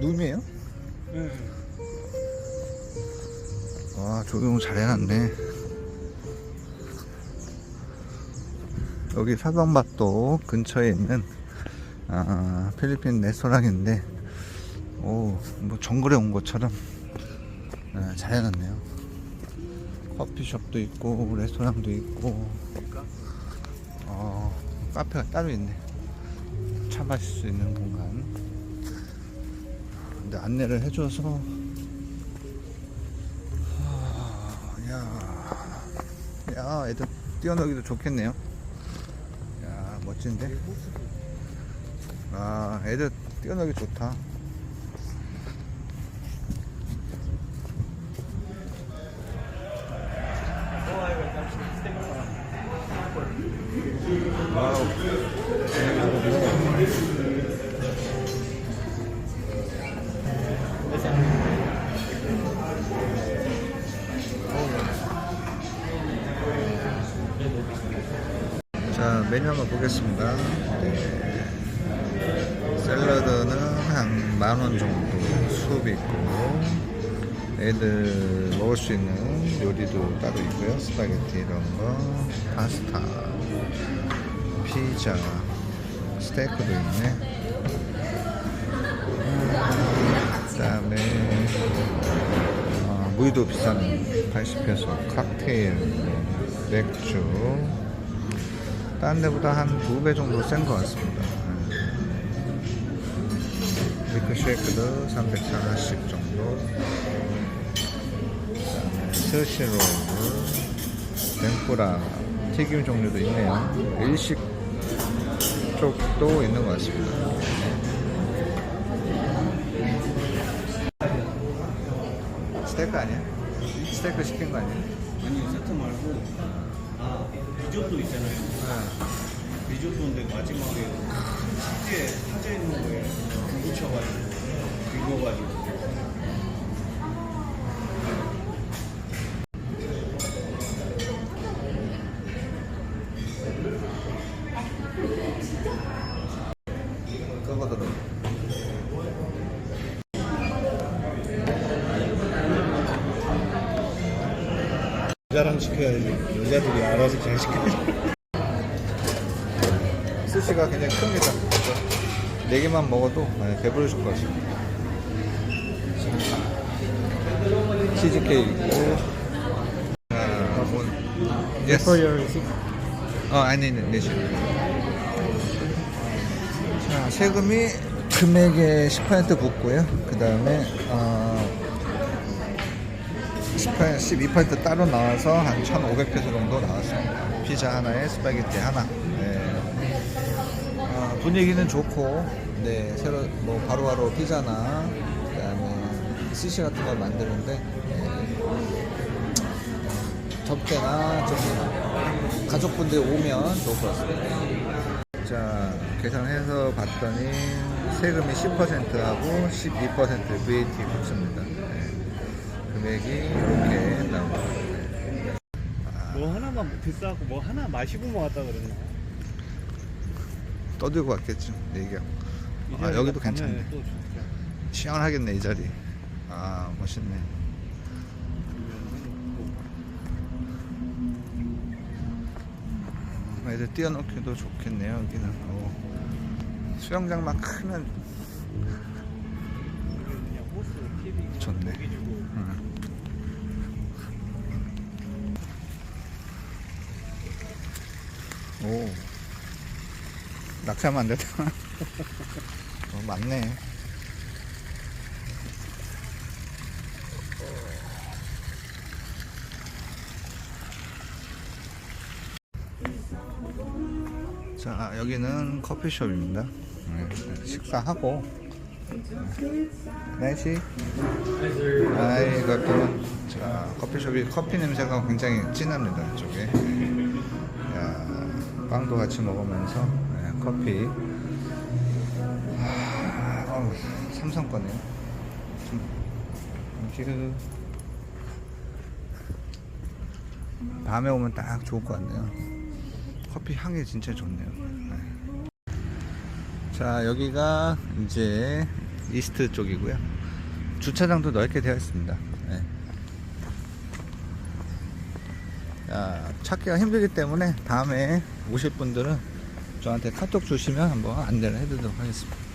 룸이에요? 네. 와 조경 잘 해놨네 여기 사방밭도 근처에 있는 아, 필리핀 레스토랑인데 오뭐 정글에 온 것처럼 아, 잘 해놨네요 커피숍도 있고 레스토랑도 있고 어, 카페가 따로 있네 차 마실 수 있는 공간 근데 안내를 해줘서 야, 야, 애들 뛰어놀기도 좋겠네요. 야, 멋진데? 아, 애들 뛰어놀기 좋다. 와우. 메뉴 한번 보겠습니다. 네. 샐러드는 한 만 원 정도 수업 있고, 애들 먹을 수 있는 요리도 따로 있고요. 스파게티 이런 거, 파스타, 피자, 스테이크도 있네. 그 다음에, 어, 무이도 비싼 80페소, 칵테일, 맥주, 다른 데보다 한 두 배 정도 센 것 같습니다. 네. 밀크 쉐이크도 300하나씩 정도. 그다음에 스시롤, 덴푸라, 튀김 종류도 있네요. 일식 쪽도 있는 것 같습니다. 스테이크 아니야? 스테이크 시킨 거 아니야? 아니 세트 말고 아 리조또 있잖아요. 리조또인데 마지막에 치즈에 타져 있는 거에 불 붙여가지고 긁어가지고 그거더라. 여자랑 시켜야지 여자들이 알아서 잘 시켜야지. 스시가 굉장히 큽니다. 네 개만 먹어도 많이 배부르실 것 같습니다. 치즈케이크 있고, 아, 뭐, 예스. 어, 아니, 네, 네, 자, 세금이 금액의 10% 붙고요. 그 다음에, 어, 18, 12% 따로 나와서 한 1,500페소 정도 나왔습니다. 피자 하나에 스파게티 하나. 네. 어, 분위기는 좋고, 네, 새로, 뭐, 바로바로 피자나, 그 다음에 스시 같은 걸 만드는데, 네, 접대나 좀 가족분들 오면 좋을 것 같습니다. 자, 계산해서 봤더니 세금이 10%하고 12% VAT 붙습니다. 네. 금액이 이렇게 나옵니다. 뭐 하나만 비싸고 뭐 하나 마시고 먹었다 그랬나? 떠들고 왔겠죠, 네 얘기하고. 이 아, 여기도 괜찮네. 시원하겠네, 이 자리. 아, 멋있네. 음, 애들 뛰어놓기도 좋겠네요, 여기는. 어. 수영장만 크면 좋네. 주고 음. 오. 낚시하면 안 되다. 어, 맞네. 자, 여기는 커피숍입니다. 네, 식사하고. 날씨. 아이, 이것도. 자, 커피숍이 커피 냄새가 굉장히 진합니다, 이쪽에. 야, 빵도 같이 먹으면서 네, 커피. 하, 어우, 삼성 거네요. 땡큐. 밤에 오면 딱 좋을 것 같네요. 커피 향이 진짜 좋네요. 네. 자, 여기가 이제 이스트 쪽이고요. 주차장도 넓게 되어 있습니다. 네. 자, 찾기가 힘들기 때문에 다음에 오실 분들은 저한테 카톡 주시면 한번 안내를 해드리도록 하겠습니다.